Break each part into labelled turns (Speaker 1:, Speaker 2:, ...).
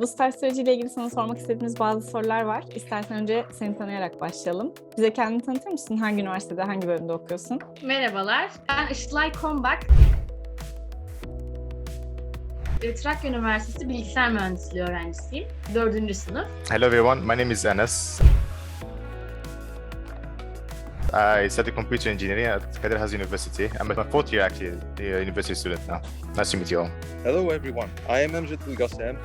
Speaker 1: Bu staj süreciyle ilgili sana sormak istediğimiz bazı sorular var. İstersen önce seni tanıyarak başlayalım. Bize kendini tanıtır mısın? Hangi üniversitede, hangi bölümde okuyorsun?
Speaker 2: Merhabalar, ben Işılay Kombak. E, Trakya Üniversitesi Bilgisayar Mühendisliği öğrencisiyim. Dördüncü sınıf.
Speaker 3: Hello everyone, my name is Anas. I study computer engineering at Kadir Has University. I'm a fourth year actually uh, university student now. Nice to meet you all.
Speaker 4: Hello everyone, I am Amjad Ilgasem.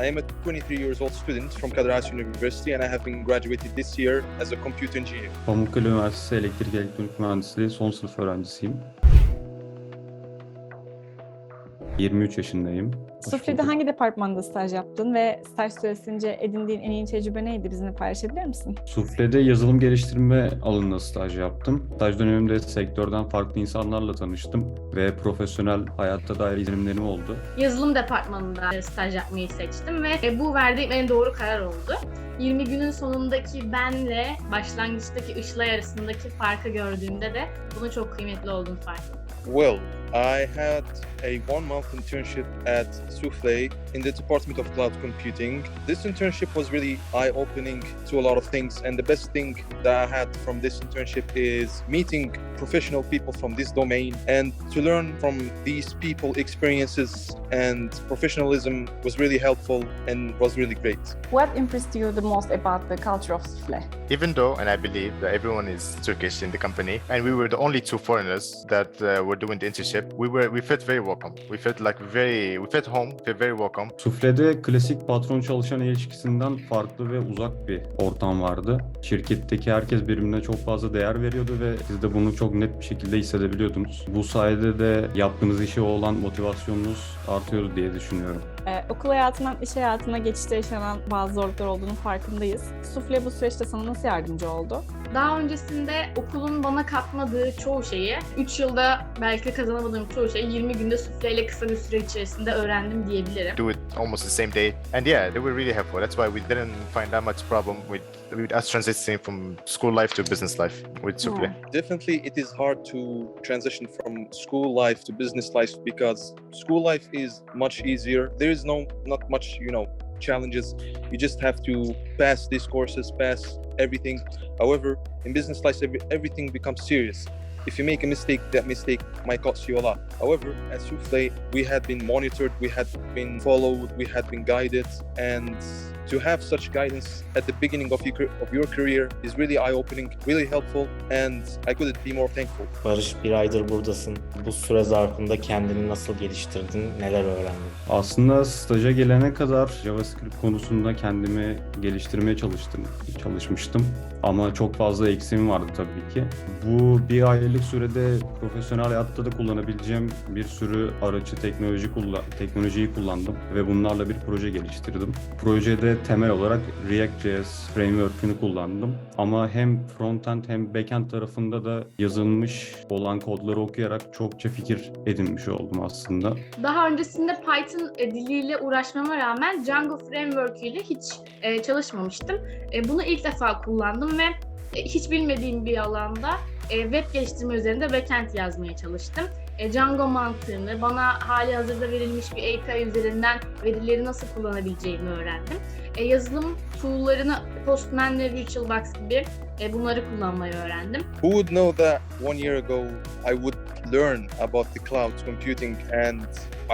Speaker 4: I am a 23 years old student from Kadir University and I have been graduated this year as a computer engineer.
Speaker 5: Pamukkale Üniversitesi Elektrik Elektronik Mühendisliği son sınıf öğrencisiyim. 23 yaşındayım.
Speaker 1: Sufri'de hangi departmanda staj yaptın ve staj süresince edindiğin en iyi tecrübe neydi? Bizimle paylaşabilir misin?
Speaker 5: Sufle'de yazılım geliştirme alanında staj yaptım. Staj dönemimde sektörden farklı insanlarla tanıştım ve profesyonel hayatta dair izlenimlerim oldu.
Speaker 2: Yazılım departmanında staj yapmayı seçtim ve e, bu verdiğim en doğru karar oldu. 20 günün sonundaki benle başlangıçtaki Işılay arasındaki farkı gördüğümde de bunun çok kıymetli olduğunu fark ettim.
Speaker 4: Well, I had a one month internship at Souffle in the Department of Cloud Computing. This internship was really eye opening to a lot of things, and the best thing that I had from this internship is meeting professional people from this domain and to learn from these people experiences and professionalism was really helpful and was really great.
Speaker 1: What impressed you the most about the culture of Sufle?
Speaker 3: Even though, and I believe that everyone is Turkish in the company, and we were the only two foreigners that uh, were doing the internship, we were we felt very welcome. We felt like very, we felt home, we felt very welcome.
Speaker 5: Sufle'de klasik patron çalışan ilişkisinden farklı ve uzak bir ortam vardı. Şirketteki herkes birbirine çok fazla değer veriyordu ve siz de bunu çok net bir şekilde hissedebiliyordunuz. Bu sayede de yaptığınız işe olan motivasyonunuz artıyordu diye düşünüyorum.
Speaker 1: Ee, okul hayatından iş hayatına geçişte yaşanan bazı zorluklar olduğunu farkındayız. Sufle bu süreçte sana nasıl yardımcı oldu?
Speaker 2: Daha öncesinde okulun bana katmadığı çoğu şeyi, 3 yılda belki kazanamadığım çoğu şeyi 20 günde sufleyle kısa bir süre içerisinde öğrendim diyebilirim.
Speaker 3: Do it almost the same day, and yeah, they were really helpful. That's why we didn't find that much problem with with us transitioning from school life to business life with Suple.
Speaker 1: Yeah.
Speaker 4: Definitely, it is hard to transition from school life to business life because school life is much easier. There is no not much, you know, challenges. You just have to pass these courses, pass everything. However, in business life, every, everything becomes serious. If you make a mistake, that mistake might cost you a lot. However, at Souffle, we had been monitored, we had been followed, we had been guided, and to have such guidance at the beginning of your, of your career is really eye-opening, really helpful, and I couldn't be more thankful.
Speaker 6: Barış bir aydır buradasın. Bu süre zarfında kendini nasıl geliştirdin, neler öğrendin?
Speaker 5: Aslında staja gelene kadar JavaScript konusunda kendimi geliştirmeye çalıştım, çalışmıştım. Ama çok fazla eksiğim vardı tabii ki. Bu bir aylık sürede profesyonel hayatta da kullanabileceğim bir sürü aracı teknoloji kulla- teknolojiyi kullandım ve bunlarla bir proje geliştirdim. Projede temel olarak React.js framework'ünü kullandım. Ama hem frontend hem backend tarafında da yazılmış olan kodları okuyarak çokça fikir edinmiş oldum aslında.
Speaker 2: Daha öncesinde Python e, diliyle uğraşmama rağmen Django Framework ile hiç e, çalışmamıştım. E, bunu ilk defa kullandım ve hiç bilmediğim bir alanda web geliştirme üzerinde backend yazmaya çalıştım. E, Django mantığını, bana hali hazırda verilmiş bir API üzerinden verileri nasıl kullanabileceğimi öğrendim. E, yazılım tool'larını Postman ve VirtualBox gibi e, bunları kullanmayı öğrendim.
Speaker 4: Who would know that one year ago I would learn about the cloud computing and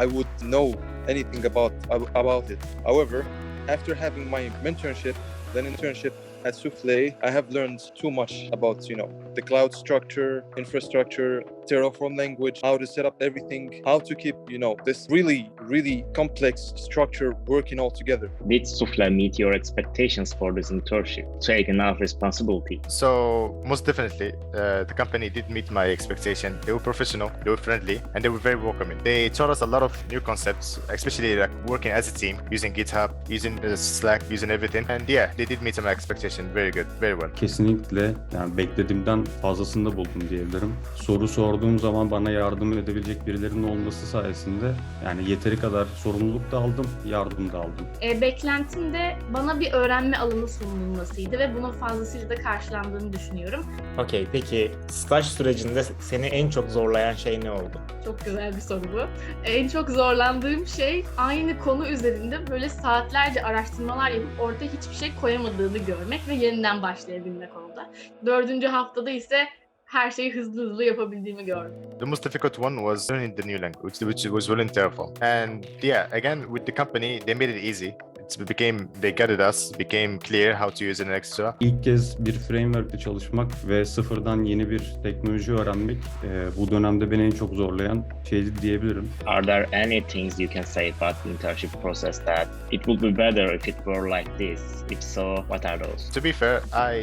Speaker 4: I would know anything about about it. However, after having my mentorship, then internship at Souffle, I have learned too much about you know the cloud structure, infrastructure, Terraform language, how to set up everything, how to keep you know this really really complex structure working all together.
Speaker 7: Did Sufla meet your expectations for this internship? Take enough responsibility.
Speaker 3: So most definitely, uh, the company did meet my expectation. They were professional, they were friendly, and they were very welcoming. They taught us a lot of new concepts, especially like working as a team, using GitHub, using uh, Slack, using everything. And yeah, they did meet my expectation very good, very well.
Speaker 5: Kesinlikle yani beklediğimden fazlasını da buldum diyebilirim. Soru sordu sorduğum zaman bana yardım edebilecek birilerinin olması sayesinde yani yeteri kadar sorumluluk da aldım, yardım da aldım.
Speaker 2: E, beklentim de bana bir öğrenme alanı sunulmasıydı ve bunun fazlasıyla da karşılandığını düşünüyorum.
Speaker 6: Okey, peki staj sürecinde seni en çok zorlayan şey ne oldu?
Speaker 2: Çok güzel bir soru bu. En çok zorlandığım şey aynı konu üzerinde böyle saatlerce araştırmalar yapıp ortaya hiçbir şey koyamadığını görmek ve yeniden başlayabilmek oldu. Dördüncü haftada ise her şeyi hızlı hızlı yapabildiğimi gördüm.
Speaker 3: The most difficult one was learning the new language, which was Willing Terraform. And yeah, again, with the company, they made it easy. It became, they guided us, became clear how to use it extra.
Speaker 5: İlk kez bir framework'te çalışmak ve sıfırdan yeni bir teknoloji öğrenmek e, bu dönemde beni en çok zorlayan şeydi diyebilirim.
Speaker 7: Are there any things you can say about the internship process that it would be better if it were like this? If so, what are those?
Speaker 3: To be fair, I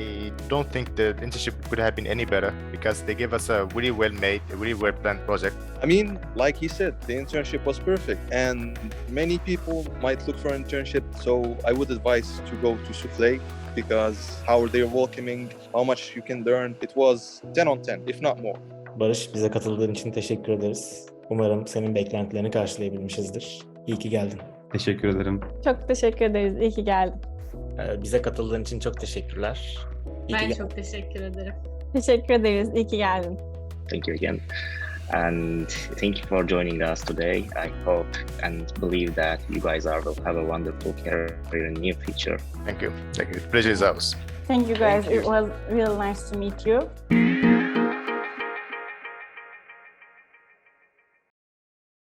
Speaker 3: don't think the internship could have been any better because they gave us a really well made, a really well planned project.
Speaker 4: I mean, like he said, the internship was perfect, and many people might look for an internship. So I would advise to go to Souffle because how they're welcoming, how much you can learn. It was 10 on 10, if not more.
Speaker 6: Barış, bize katıldığın için teşekkür ederiz. Umarım senin beklentilerini karşılayabilmişizdir. İyi ki geldin.
Speaker 5: Teşekkür ederim.
Speaker 1: Çok teşekkür ederiz. İyi ki geldin.
Speaker 6: Ee, Bize katıldığın için çok teşekkürler. İyi
Speaker 2: Ben çok teşekkür ederim.
Speaker 1: Teşekkür ederiz. İyi ki geldin.
Speaker 7: Thank you again. And thank you for joining us today. I hope and believe that you guys are will have a wonderful career in the near future.
Speaker 3: Thank you. Thank you. Pleasure is ours.
Speaker 1: Thank you guys.
Speaker 4: Thank you.
Speaker 1: It was really nice to meet you.